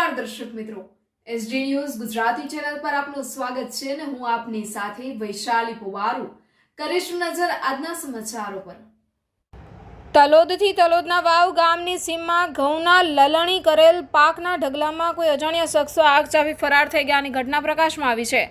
નમસ્કાર દર્શક મિત્રો. એસડી ન્યૂઝ ગુજરાતી ચેનલ પર આપનું સ્વાગત છે અને હું આપની સાથે વૈશાલી પુવારુ. કરીશું નજર આજના સમાચારો પર. તલોદથી તલોદના વાવ ગામની સીમમાં ઘઉંના લલણી કરેલ પાકના ઢગલામાં કોઈ અજાણ્યા શખ્સો આગ ચાવી ફરાર થઈ ગયાની ઘટના પ્રકાશમાં આવી છે.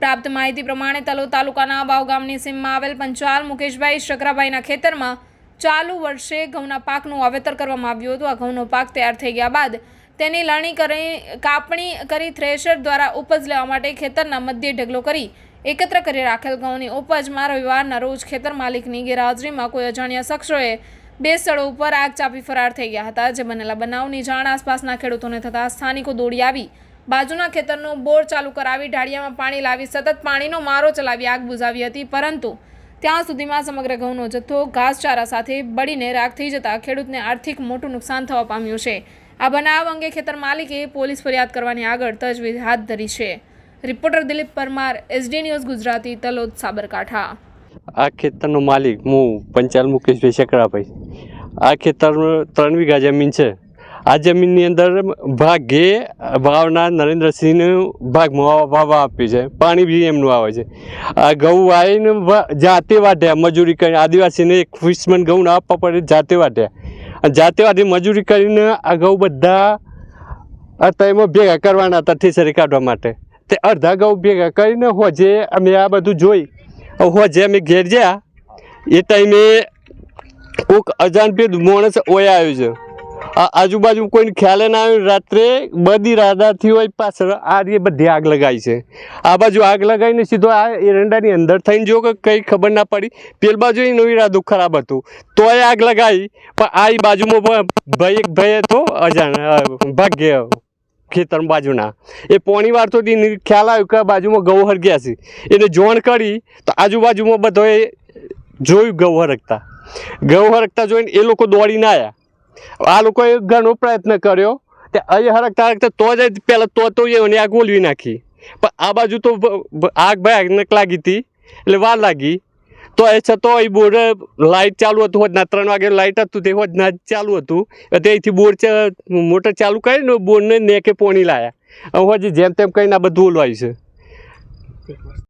પ્રાપ્ત માહિતી પ્રમાણે તલોદ તાલુકાના વાવ ગામની સીમમાં આવેલ પંચાલ મુકેશભાઈ શકરાભાઈના ખેતરમાં ચાલુ વર્ષે ઘઉંના પાકનું વાવેતર કરવામાં આવ્યું હતું. આ ઘઉંનો પાક તૈયાર થઈ ગયા બાદ તેની લણણી કરી, કાપણી કરી થ્રેશર દ્વારા ઉપજ લેવા માટે ખેતરના મધ્યે ઢગલો કરી એકત્ર કરી રાખેલ ઘઉંની ઉપજમાં રવિવારના રોજ ખેતર માલિકની ગેરહાજરીમાં કોઈ અજાણ્યા શખ્સોએ બે સ્થળો ઉપર આગ ચાપી ફરાર થઈ ગયા હતા, જે બનેલા બનાવની જાણ આસપાસના ખેડૂતોને થતાં સ્થાનિકો દોડી આવી. બાજુના ખેતરનું બોર ચાલુ કરાવી ઢાળિયામાં પાણી લાવી સતત પાણીનો મારો ચલાવી આગ બુઝાવી હતી, પરંતુ ત્યાં સુધીમાં સમગ્ર ઘઉંનો જથ્થો, ઘાસચારા સાથે બળીને રાખ થઈ જતા ખેડૂતને આર્થિક મોટું નુકસાન થવા પામ્યું છે. આ બનાવ અંગે ખેતર માલિકે પોલીસ ફરિયાદ કરવાની આગળ તજવીજ હાથ ધરી છે. Reporter Dilip Parmar, SD news Gujarati, Talod, Sabarkantha. આ ખેતરનો માલિક હું, પંચાલ મુકેશભાઈ શકરાભાઈ આ ખેતર ત્રણ વીઘા જમીન છે. આ જમીનની અંદર ભાગે વાવના નરેન્દ્રસિંહનું ભાગ વાવવા આપ્યું છે. પાણી બી એમનું આવે છે. આ ઘઉં વાવીને જાતે વાઢ્યા, મજૂરી કરીને આદિવાસીને એક ફિશમેન ઘઉં ના આપવા પડે, જાતે અને જાતે વાઢી મજૂરી કરીને અગાઉ બધા આ તઈમાં ભેગા કરવાના હતા ઠીસરી કાઢવા માટે. તે અડધા અગાઉ ભેગા કરીને હોજે અમે આ બધું જોઈ. હોજે અમે ઘેર ગયા એ ટાઈમે કોઈક અજાણભેદ માણસ ઓયા આવ્યું છે. આજુબાજુ કોઈને ખ્યાલ ના આવ્યો રાત્રે બધી રાધાથી હોય પાછળ આ રીતે બધી આગ લગાવી છે. આ બાજુ આગ લગાવીને સીધો આ એરંડાની અંદર થઈને જો કે કંઈ ખબર ના પડી, પેલ બાજુ એનો ઈરાદો ખરાબ હતું. તોય આગ લગાવી પણ આ બાજુમાં પણ ભાઈ એક ભાઈ હતો, અજાણ ભાગ્ય ખેતર બાજુના. એ પોણી વાર તો ખ્યાલ આવ્યો કે આ બાજુમાં ગૌ હરગ્યા છે. એને જોણ કરી, તો આજુબાજુમાં બધોએ જોયું ગૌ હરગતા ગૌ હરગતા જોઈને એ લોકો દોડીને આવ્યા આ લોકોએ ઘણો પ્રયત્ન કર્યો. તે અહીં હરગતા હરગતા તો જ પહેલાં તો તો એને આગ ઓલવી નાખી. પણ આ બાજુ તો આગ ભાઈ આગને લાગી હતી. એટલે વાર લાગી. તો એ છતો એ બોર્ડ લાઇટ ચાલુ હતું હોત ના ત્રણ વાગે લાઇટ હતું, તે હોજ ના ચાલુ હતું. અહીંથી બોર્ડ મોટર ચાલુ કરીને બોર્ડને નેકે પોણી લાયા. હવે હજી જેમ તેમ કરીને આ બધું ઓલવાયું છે.